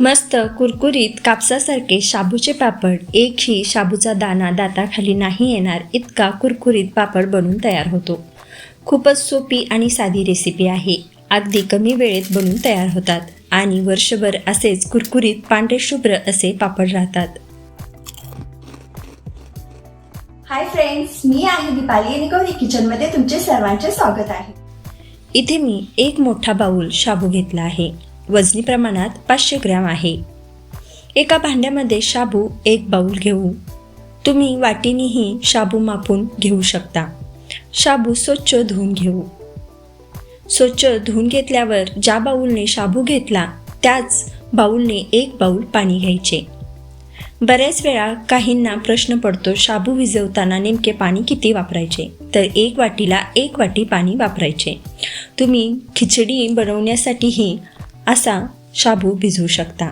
मस्त कुरकुरीत कापसासारखे शाबूचे पापड. एकही शाबूचा दाना दाताखाली नाही येणार इतका कुरकुरीत पापड बनून तयार होतो. खूपच सोपी आणि साधी रेसिपी आहे. अगदी कमी वेळेत बनून तयार होतात आणि वर्षभर असेच कुरकुरीत पांढरे शुभ्र असे पापड राहतात. हाय फ्रेंड्स मी आहे दीपाली आणि गौरी किचनमध्ये तुमचे सर्वांचे स्वागत आहे. इथे मी एक मोठा बाऊल शाबू घेतला आहे. वजनी प्रमाणात पाचशे ग्रॅम आहे. एका भांड्यामध्ये शाबू एक बाऊल घेऊ. तुम्ही वाटीनेही शाबू मापून घेऊ शकता. शाबू स्वच्छ धुवून घेऊ. स्वच्छ धुवून घेतल्यावर ज्या बाऊलने शाबू घेतला त्याच बाऊलने एक बाऊल पाणी घ्यायचे. बऱ्याच वेळा काहींना प्रश्न पडतो शाबू विझवताना नेमके पाणी किती वापरायचे? तर एक वाटीला एक वाटी पाणी वापरायचे. तुम्ही खिचडी बनवण्यासाठीही असा शाबू भिजवू शकता.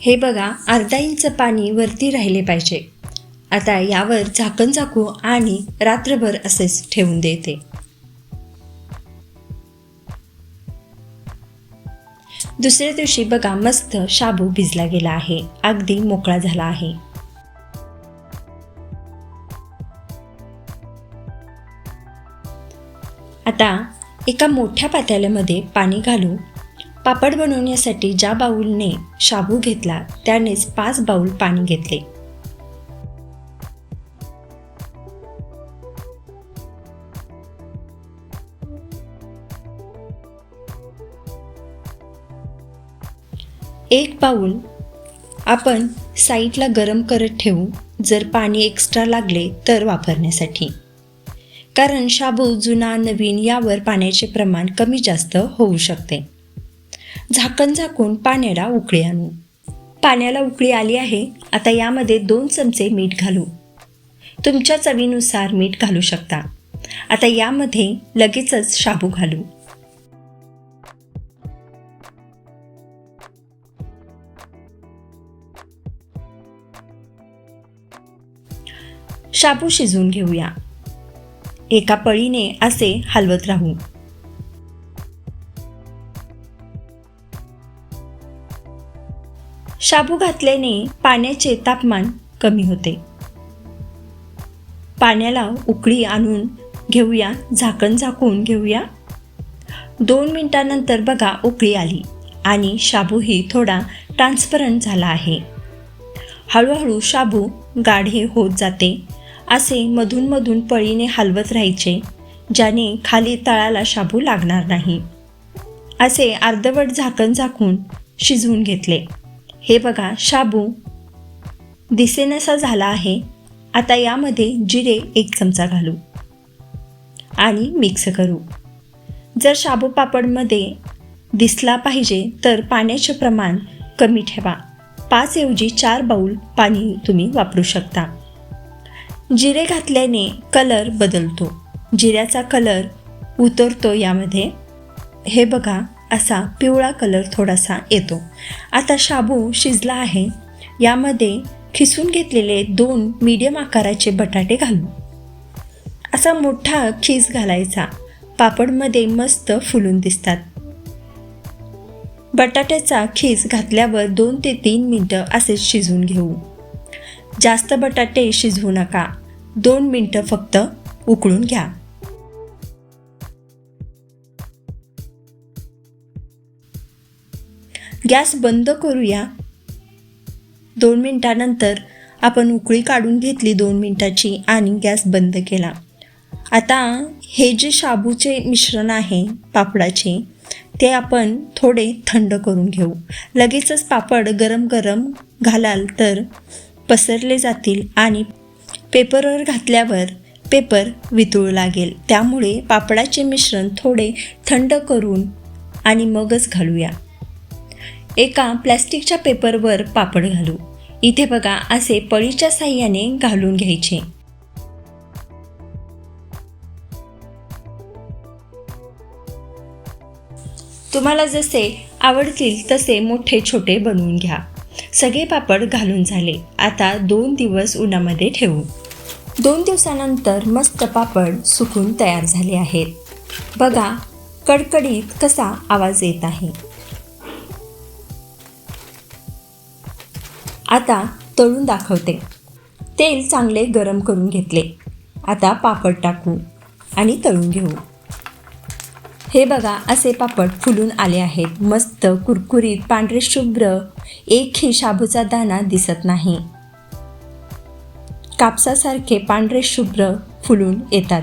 हे बघा अर्धा इंच पाणी वरती राहिले पाहिजे. आता यावर झाकण झाकू आणि रात्रभर असेच ठेवून देते. दुसऱ्या दिवशी बघा मस्त शाबू भिजला गेला आहे. अगदी मोकळा झाला आहे. आता एका मोठ्या पातेल्यामध्ये पाणी घालू. पापड बनवण्यासाठी ज्या बाऊलने शाबू घेतला त्यानेच पाच बाऊल पाणी घेतले. एक बाऊल आपण साईडला गरम करत ठेवू जर पाणी एक्स्ट्रा लागले तर वापरण्यासाठी. कारण शाबू जुना नवीन यावर पाण्याचे प्रमाण कमी जास्त होऊ शकते. झाकण झाकून पाण्याला उकळी आणू. पाण्याला उकळी आली आहे आता यामध्ये दोन चमचे मीठ घालू. तुमच्या चवीनुसार मीठ घालू शकता. आता यामध्ये लगेचच शाबू घालू. शाबू शिजवून घेऊया. एका पळीने असे हलवत राहू. शाबू घातल्याने पाण्याचे तापमान कमी होते. पाण्याला उकळी आणून घेऊया झाकण झाकून घेऊया. दोन मिनटानंतर बघा उकळी आली आणि शाबूही थोडा ट्रान्सपरंट झाला आहे. हळूहळू शाबू गाढे होत जाते. असे मधूनमधून पळीने हलवत राहायचे ज्याने खाली तळाला शाबू लागणार नाही. असे अर्धवट झाकण झाकून शिजवून घेतले. हे बघा शाबू दिसेनासा झाला आहे. आता यामध्ये जिरे एक चमचा घालू आणि मिक्स करू. जर शाबू पापडमध्ये दिसला पाहिजे तर पाण्याचे प्रमाण कमी ठेवा. पाच ऐवजी चार बाऊल पाणी तुम्ही वापरू शकता. जिरे घातल्याने कलर बदलतो. जिऱ्याचा कलर उतरतो यामध्ये. हे बघा असा पिवळा कलर थोडासा येतो. आता शाबू शिजला आहे. यामध्ये खिसून घेतलेले दोन मीडियम आकाराचे बटाटे घालू. असा मोठा खीस घालायचा. पापडमध्ये मस्त फुलून दिसतात. बटाट्याचा खीस घातल्यावर दोन ते तीन मिनटं असेच शिजवून घेऊ. जास्त बटाटे शिजवू नका. दोन मिनटं फक्त उकळून घ्या. गॅस बंद करूया. दोन मिनटानंतर आपण उकळी काढून घेतली दोन मिनटाची आणि गॅस बंद केला. आता हे जे शाबूचे मिश्रण आहे पापडाचे ते आपण थोडे थंड करून घेऊ. लगेचच पापड गरम गरम घालाल तर पसरले जातील आणि पेपरवर घातल्यावर पेपर वितळू लागेल. त्यामुळे पापडाचे मिश्रण थोडे थंड करून आणि मगच घालूया. एका प्लॅस्टिकच्या पेपरवर पापड घालू. इथे बघा असे पळीच्या साह्याने घालून घ्यायचे. तुम्हाला जसे आवडतील तसे मोठे छोटे बनवून घ्या. सगळे पापड घालून झाले. आता दोन दिवस उन्हामध्ये ठेवू. दोन दिवसानंतर मस्त पापड सुकून तयार झाले आहेत. बघा कडकडीत कसा आवाज येत आहे. आता तळून दाखवते. तेल चांगले गरम करून घेतले. आता पापड टाकू आणि तळून घेऊ. हे बघा असे पापड फुलून आले आहेत. मस्त कुरकुरीत पांढरे शुभ्र. एकही शाबूचा दाणा दिसत नाही. कापसासारखे पांढरे शुभ्र फुलून येतात.